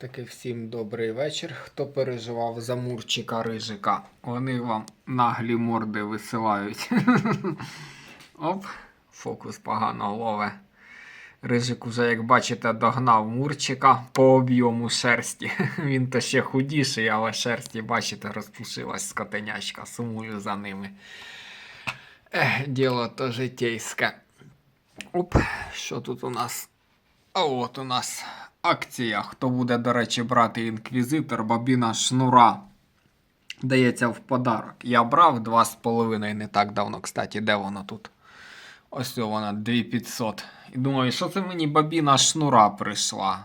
Таки всім добрий вечір. Хто переживав за Мурчика Рижика? Вони вам наглі морди висилають. Оп, фокус погано лове. Рижик уже, як бачите, догнав Мурчика по об'єму шерсті. Він то ще худіший, але шерсті, бачите, розпушилась скотенячка. Сумую за ними. Ех, діло то житейське. Оп, що тут у нас? А от у нас акція. Хто буде, до речі, брати інквізитор, бабіна шнура. Дається в подарок. Я брав 2,5 не так давно, кстати, де воно тут? Ось вона, 2500. І думаю, що це мені бабіна шнура прийшла?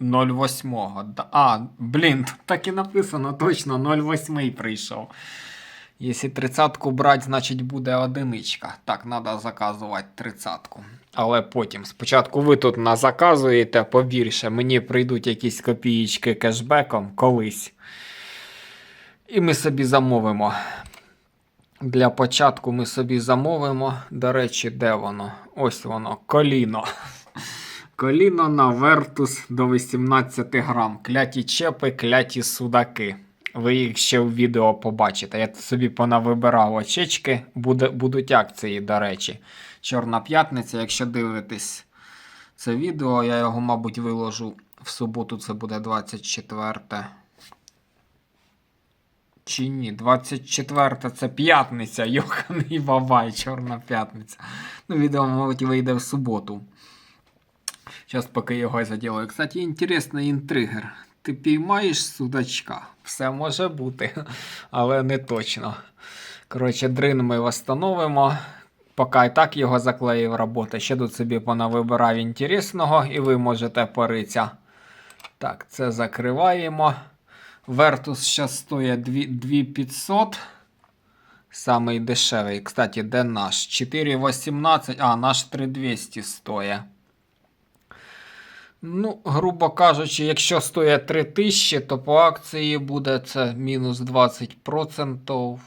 0,8. А, блін, так і написано точно, 0,8 прийшов. Якщо тридцятку брати, значить буде одиничка. Так, треба заказувати тридцятку. Але потім. Спочатку ви тут назаказуєте побільше, мені прийдуть якісь копієчки кешбеком колись. І ми собі замовимо. Для початку ми собі замовимо. До речі, де воно? Ось воно, коліно. Коліно на вертус до 18 грам. Кляті чепи, кляті судаки. Ви їх ще в відео побачите. Я собі понавибирав очечки. Буде, будуть акції, до речі. Чорна п'ятниця, якщо дивитесь це відео, я його, мабуть, виложу в суботу, це буде 24. Чи ні? 24 це п'ятниця, йоханий бабай, чорна п'ятниця. Ну, відео, мабуть, вийде в суботу. Зараз поки його заділаю. Кстати, інтересний інтригер. Ти піймаєш судачка. Все може бути, але не точно. Коротше, дрин ми встановимо. Поки і так його заклеїв робота. Ще тут собі понавибирав інтересного, і ви можете поритися. Так, це закриваємо. Вертус зараз стоїть 2500. Самий дешевий. Кстати, де наш? 4,18. А, наш 3200 стоїть. Ну, грубо кажучи, якщо стоїть 3000, то по акції буде це мінус 20%.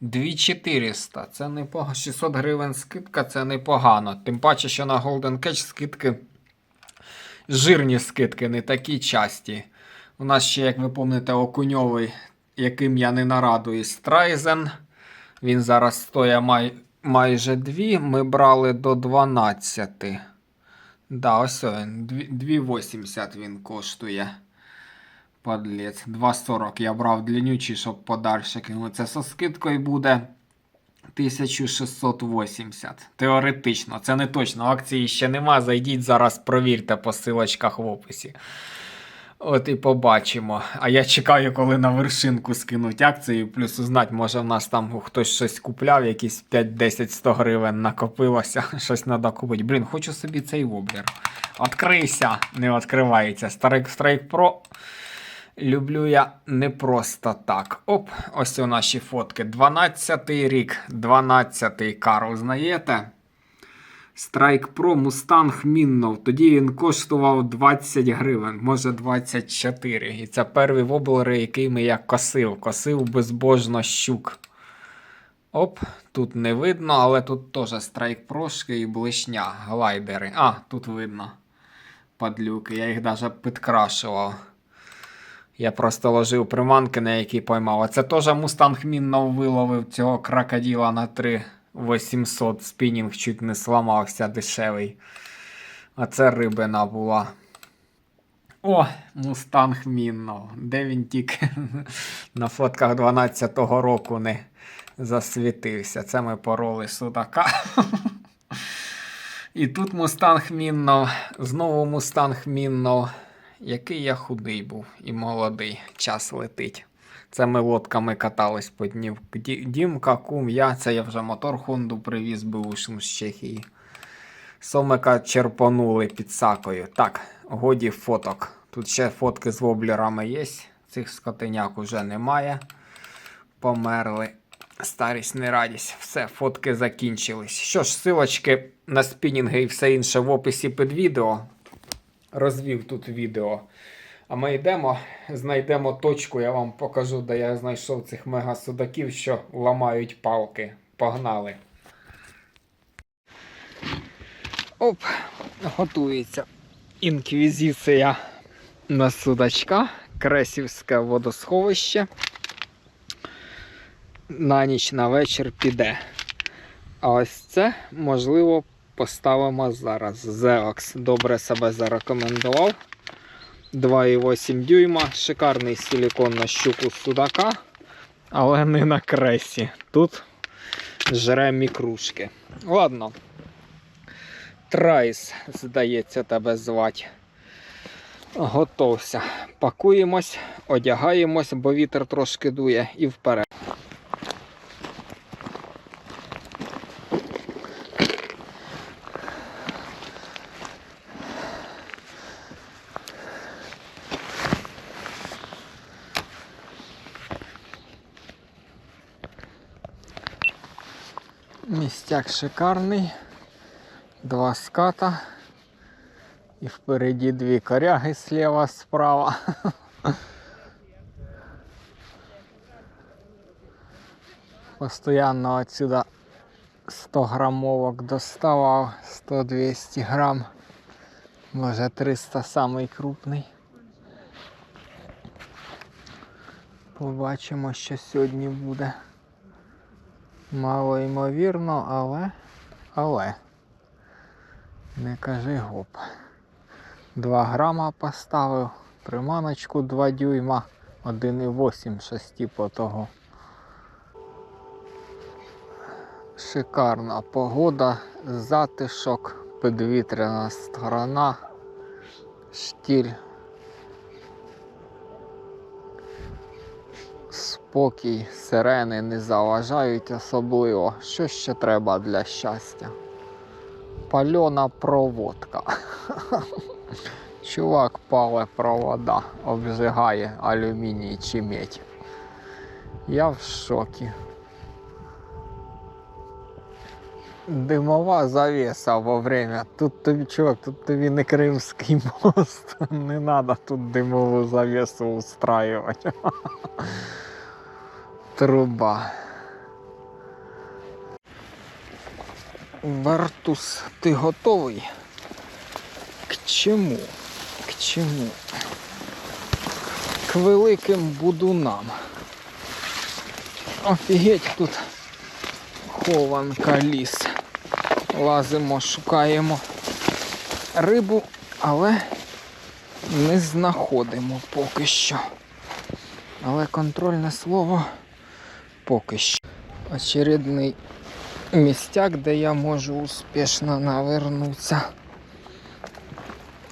2400. Це непогано. 600 гривень скидка це непогано. Тим паче, що на Golden Catch скидки. Жирні скидки, не такі часті. У нас ще, як ви пам'ятаєте, окуньовий, яким я не нарадую, Страйзен. Він зараз стоїть май, майже 2. Ми брали до 12. Да, ось він. 2,80 він коштує. Подлець. 2,40 я брав длиннючий, щоб подальше кинути. Це со скидкою буде 1680. Теоретично, це не точно. Акції ще нема. Зайдіть зараз, провірте по силочках в описі. От і побачимо. А я чекаю, коли на вершинку скинуть акцію. Плюс узнать, може в нас там хтось щось купляв, якісь 5-10-100 гривень накопилося. Щось треба купити. Блін, хочу собі цей воблер. Открийся, не відкривається. Strike Strike Pro. Люблю я не просто так. Оп, ось у наші фотки. 12-й рік, 12-й кар, узнаєте? Strike Pro Mustang Міннов. Тоді він коштував 20 гривень, може 24. І це перший воблер, який ми я косив. Косив безбожно щук. Оп, тут не видно, але тут теж Strike Pro і блишня, глайдери. А, тут видно. Падлюки, я їх навіть підкрашував. Я просто ложив приманки, на які поймав. А це теж Мустанг Міннов виловив цього крокодила на 3 800. Спінінг чуть не сламався дешевий. А це рибина була. О, Мустанг Міннов. Де він тільки на фотках 12-го року не засвітився. Це ми пороли судака. І тут Мустанг Міннов. Знову Мустанг Міннов. Який я худий був і молодий. Час летить. Це ми лодками катались по днів. Дімка, кум, я. Це я вже мотор Хонду привіз бушну з Чехії. Сомика черпонули під сакою. Так, годі фоток. Тут ще фотки з воблерами є. Цих скотиняк уже немає. Померли. Старість не радість. Все, фотки закінчились. Що ж, силочки на спінінги і все інше в описі під відео розвів тут відео. А ми йдемо, знайдемо точку, я вам покажу, де я знайшов цих мегасудаків, що ламають палки. Погнали. Оп, готується інквізиція. на судачка, Кресівське водосховище. На ніч на вечір піде. А ось це, можливо, поставимо зараз. Зеокс добре себе зарекомендував. 2,8 дюйма, шикарний силікон на щуку судака, але не на кресі. Тут жре мікрушки. Ладно. Трайс, здається, тебе звати. Готовся. Пакуємось, одягаємось, бо вітер трошки дує і вперед. Містяк шикарний. Два ската. І впереді дві коряги слева, справа. Постоянно отсюда 100 грамовок доставав, 100-200 грам. Може 300 самий крупний. Побачимо, що сьогодні буде. Мало ймовірно, але. Але. Не кажи гоп. 2 грама поставив, приманочку 2 дюйма, 1,8 щось типу того. Шикарна погода, затишок, підвітряна сторона, штіль. Спокій, сирени не заважають особливо. Що ще треба для щастя? Пальона проводка. Чувак пале провода, обжигає алюміній чи медь. Я в шокі. Димова завеса во время. Тут тобі, чувак, тут тобі не Кримський мост. Не треба тут димову завесу устраивать. Труба. Вартус, ти готовий? К чому? К чому? К великим будунам. Офігеть тут хованка ліс. Лазимо, шукаємо рибу, але не знаходимо поки що. Але контрольне слово поки що. Очередний містяк, де я можу успішно навернутися.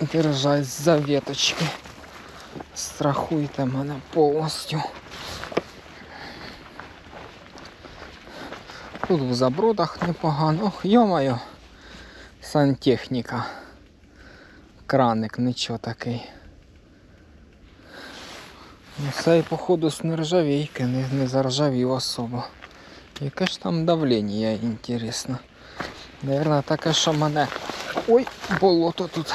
Держась за веточки. Страхуйте мене повністю. Тут в забродах непогано. Ох, йомайо, сантехніка. Краник, нічого такий. Ну, походу, з не, не заржавів особо. Яке ж там давлення, інтересно. Наверное, таке, що мене. Ой, болото тут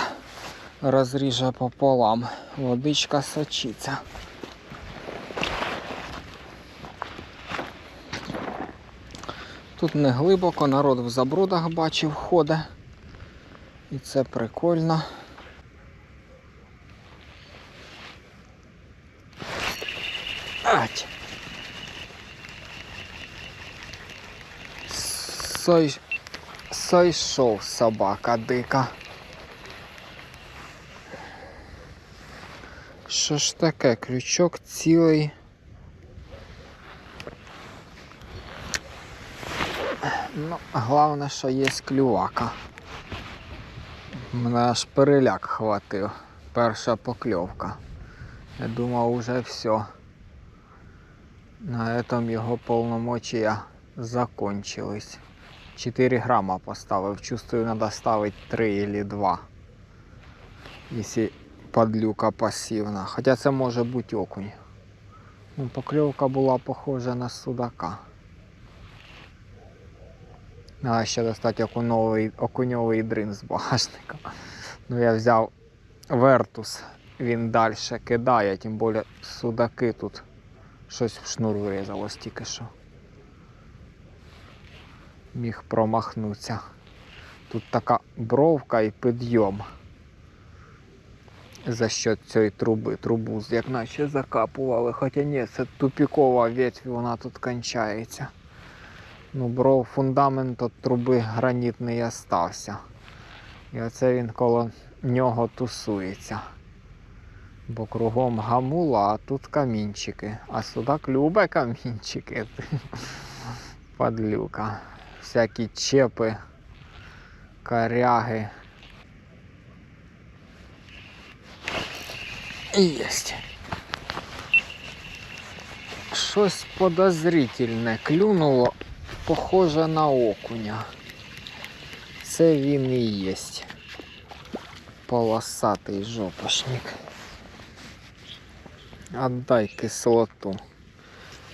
розріже пополам. Водичка сочиться. Тут не глибоко, народ в забродах бачив ходить. І це прикольно. Ать. Сой... Сойшов собака дика. Що ж таке? Крючок цілий. Ну, головне, що є клювака. Мене аж переляк хватив. Перша покльовка. Я думав уже все. На этом його полномочия закончились. 4 грамма поставив. Чувствую, надо ставить 3 или 2. Если подлюка пасивна. Хоча це може бути окунь. Ну, покльовка була похожа на судака. Треба ще достати окуновий, окуньовий дрин з багажника. Ну я взяв вертус, він далі кидає, тим більше судаки тут щось в шнур вирізалось тільки що. Міг промахнутися. Тут така бровка і підйом. за счет цієї труби. Трубу як наче закапували. Хоча ні, це тупікова ветвь, вона тут кончається. Ну, бро, фундамент від труби гранітний остався. І оце він коло нього тусується. Бо кругом гамула, а тут камінчики. А судак любе камінчики. Падлюка. Всякі чепи, коряги. І єсть. Щось подозрительне клюнуло, похоже на окуня. Це він і єсть. Полосатий жопошник. Отдай кислоту.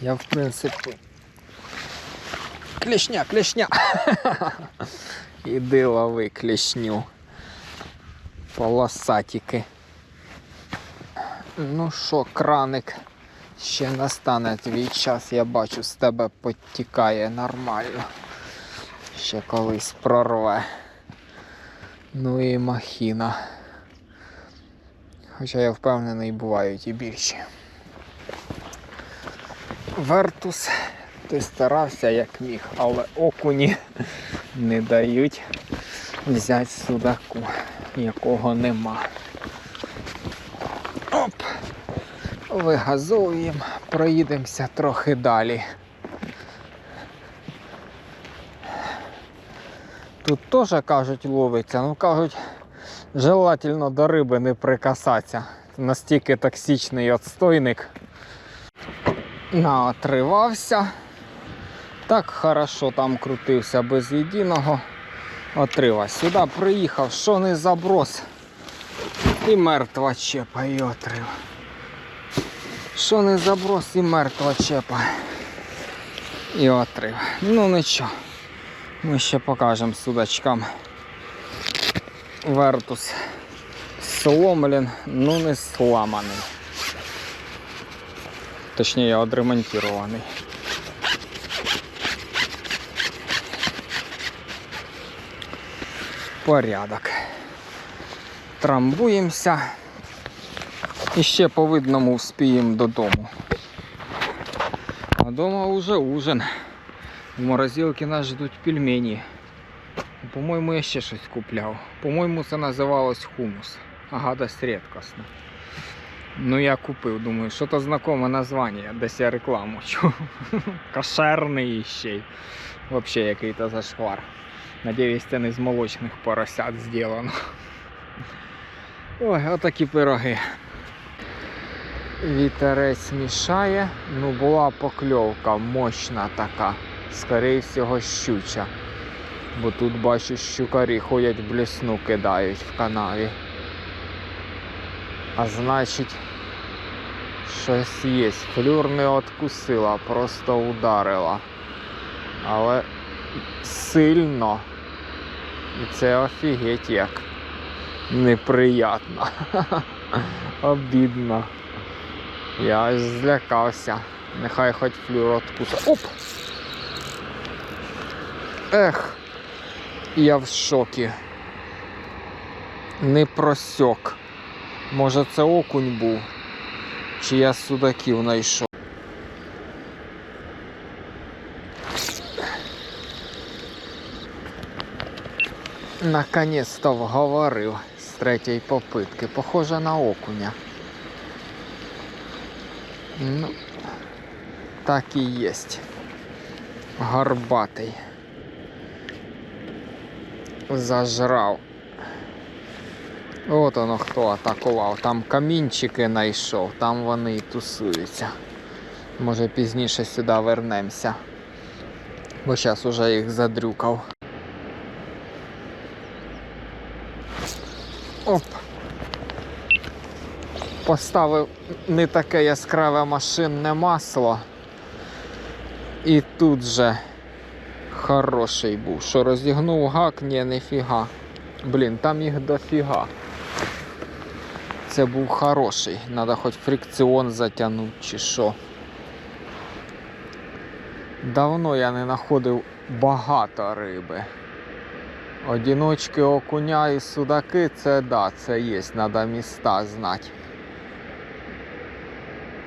Я в принципі. Клешня, клешня. Іди лови клешню. Полосатики. Ну що, краник, ще настане твій час, я бачу, з тебе потікає нормально. Ще колись прорве. Ну і махіна. Хоча я впевнений, бувають і більші. Вертус, ти старався як міг, але окуні не дають взяти судаку, якого нема. Оп! Вигазовуємо, проїдемося трохи далі. Тут теж кажуть ловиться, ну кажуть, желательно до риби не прикасатися. Настільки токсичний отстойник. Наотривався. Так хорошо там крутився без єдиного отрива. Сюди приїхав, що не заброс. І мертва чепа і отрив. Що не заброс і мертва чепа. І отрив. Ну нічого. Ми ще покажемо судачкам. Вертус сломлен, ну не сламаний. Точніше, відремонтований. Порядок. Трамбуємося. І ще по видному вспіємо додому. А дома вже ужин. В морозилці нас ждуть пельмені. По-моєму, я ще щось купляв. По-моєму, це називалось хумус. Гадость рідкосна. Ну я купив, думаю, що то знакоме названня, десь я рекламу чув. Кошерний ще й. Взагалі який-то зашквар. Надіюсь, це не з молочних поросят зроблено. Ой, отакі пироги. Вітерець мішає, ну була покльовка мощна така, скоріше всього щуча. Бо тут бачу, щукарі ходять блісну кидають в канаві. А значить, щось є. Флюр не откусила, просто ударила. Але сильно. І це офігеть як неприятно. Обідно. Я аж злякався. Нехай хоч флюр откуса. Оп! Ех, я в шокі. Не просьок. Може це окунь був, чи я судаків знайшов. Наконець-то вговорив з третьої попитки. Похоже на окуня. Ну, так і єсть. Горбатий. Зажрав. От воно хто атакував. Там камінчики знайшов, там вони і тусуються. Може пізніше сюди вернемося. Бо зараз уже їх задрюкав. Оп. Поставив не таке яскраве машинне масло. І тут же хороший був. Що розігнув гак, ні, ніфіга. Блін, там їх дофіга. Це був хороший. Надо хоч фрикціон затягнути чи що. Давно я не знаходив багато риби. Одіночки окуня і судаки це да, це є, треба міста знати.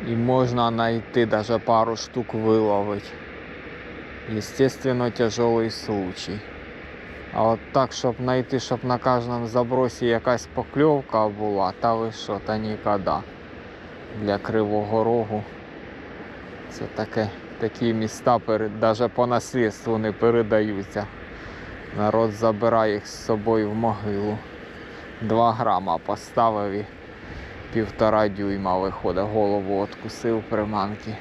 І можна знайти даже пару штук виловить. Естественно, тяжелый случай. А от так, щоб знайти, щоб на кожному забросі якась покльовка була, та ви що, та ніколи. Для Кривого Рогу. Це таке, такі міста перед, даже по наслідству не передаються. Народ забирає їх з собою в могилу. Два грама поставив і півтора дюйма виходить, голову откусив приманки.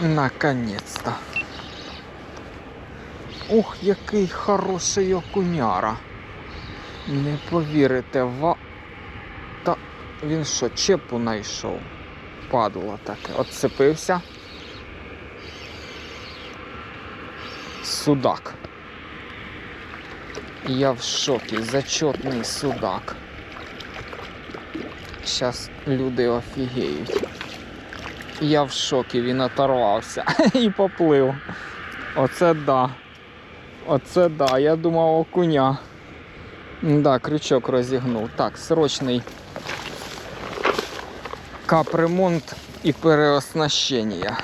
Наконец-то. Ух, який хороший окуняра. Не повірите, ва. Та він що, чепу знайшов? Падло таке. Отцепився. Судак. Я в шокі, зачетний судак. Зараз люди офігеють. Я в шокі, він оторвався і поплив. Оце да. Оце да. Я думав окуня. Да, крючок розігнув. Так, срочний капремонт і переоснащення.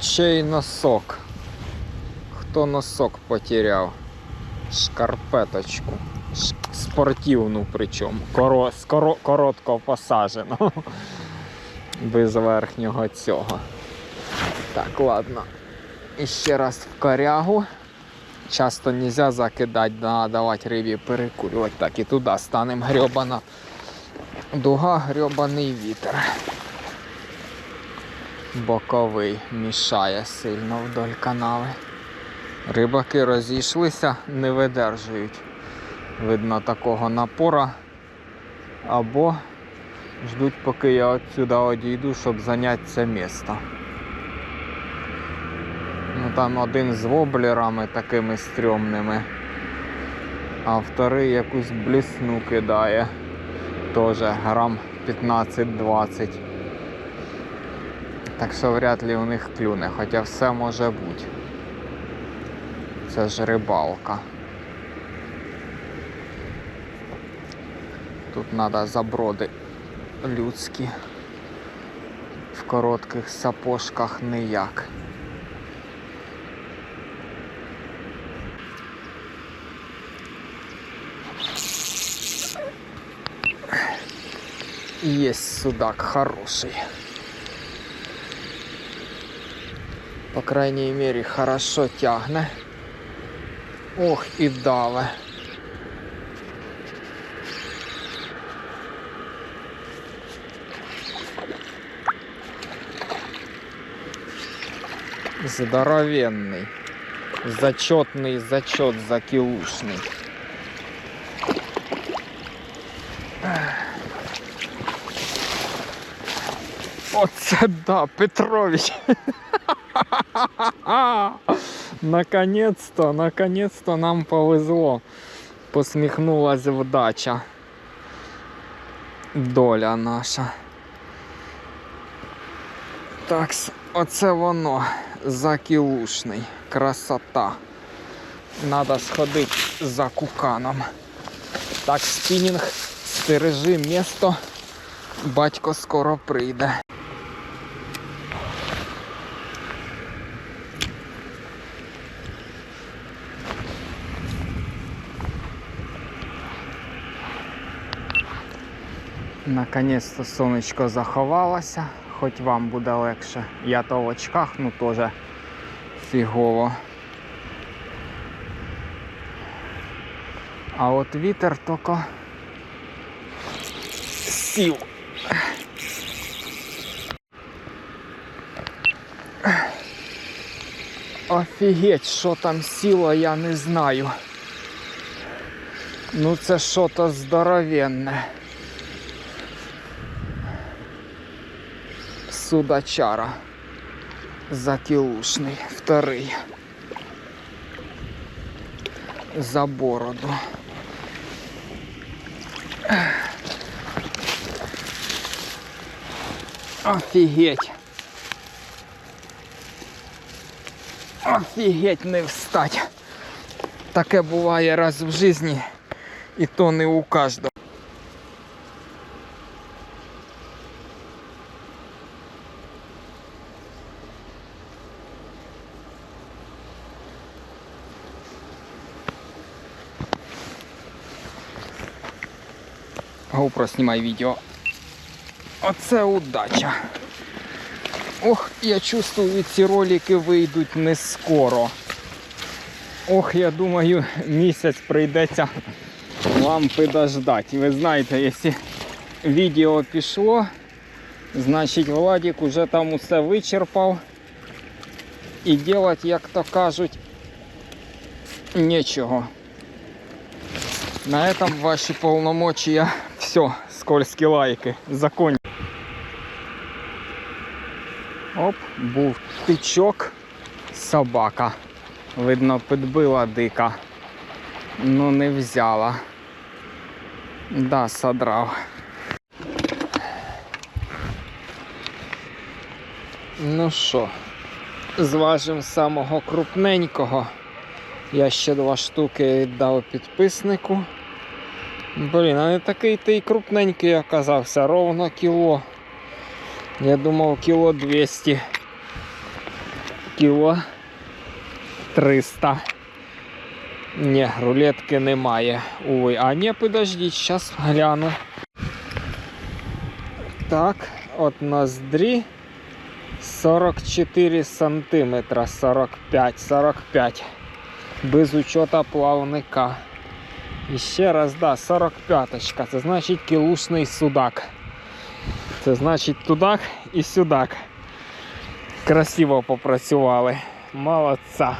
Ще й носок. Хто носок потеряв? Шкарпеточку. Спортивну причому. Коро, з коро, коротко посажену. Без верхнього цього. Так, ладно. І ще раз в корягу. Часто нельзя закидати, надо давати рибі перекурювати. Так, і туди станемо грьобана. Дуга, грьобаний вітер. Боковий мішає сильно вдоль канави. Рибаки розійшлися, не видержують. Видно такого напора. Або ждуть, поки я отсюда одійду, щоб зайняти це місто. Ну там один з воблерами такими стрьомними, а вторий якусь блісну кидає. Теж грам 15-20. Так що вряд ли у них клюне, хоча все може бути. Це ж рибалка. Тут треба заброди людські. В коротких сапожках ніяк. Есть судак хороший. По крайней мере, хорошо тягне. Ох, і даве. Здоровенный. Зачетный зачет закилушный. Оце да, Петрович. Наконец-то, наконец-то нам повезло. Посміхнулась вдача. Доля наша. Так, оце воно. Закілушний. Красота. Надо сходити за куканом. Так, спінінг, стережи місто. Батько скоро прийде. Наконець-то сонечко заховалося, хоч вам буде легше. Я то в очках, ну теж фігово. А от вітер тільки сів. Офігеть, що там сіло, я не знаю. Ну це що-то здоровенне. Судачара. Закілушний, вторий. За бороду. Офігеть. Офігеть не встать. Таке буває раз в житті, і то не у кожного. GoPro, знімай відео. Оце удача. Ох, я чувствую, ці ролики вийдуть не скоро. Ох, я думаю, місяць прийдеться вам подождати. Ви знаєте, якщо відео пішло, значить Владик уже там усе вичерпав. І делать, як то кажуть, нічого. На этом ваші полномочия все, скользкі лайки, закон. Оп, був тичок, собака. Видно, підбила дика. Ну не взяла. Да, содрав. Ну що, зважимо самого крупненького. Я ще два штуки віддав підписнику. Блін, а не такий ти крупненький оказався, ровно кіло. Я думав кіло 200. Кіло 300. Ні, рулетки немає. Ой, а ні, подождіть, зараз гляну. Так, от ноздрі 44 сантиметра, 45, 45. Без учета плавника. І ще раз, да, 45-ка. Це значить кілушний судак. Це значить тудак і сюдак. Красиво попрацювали. Молодця.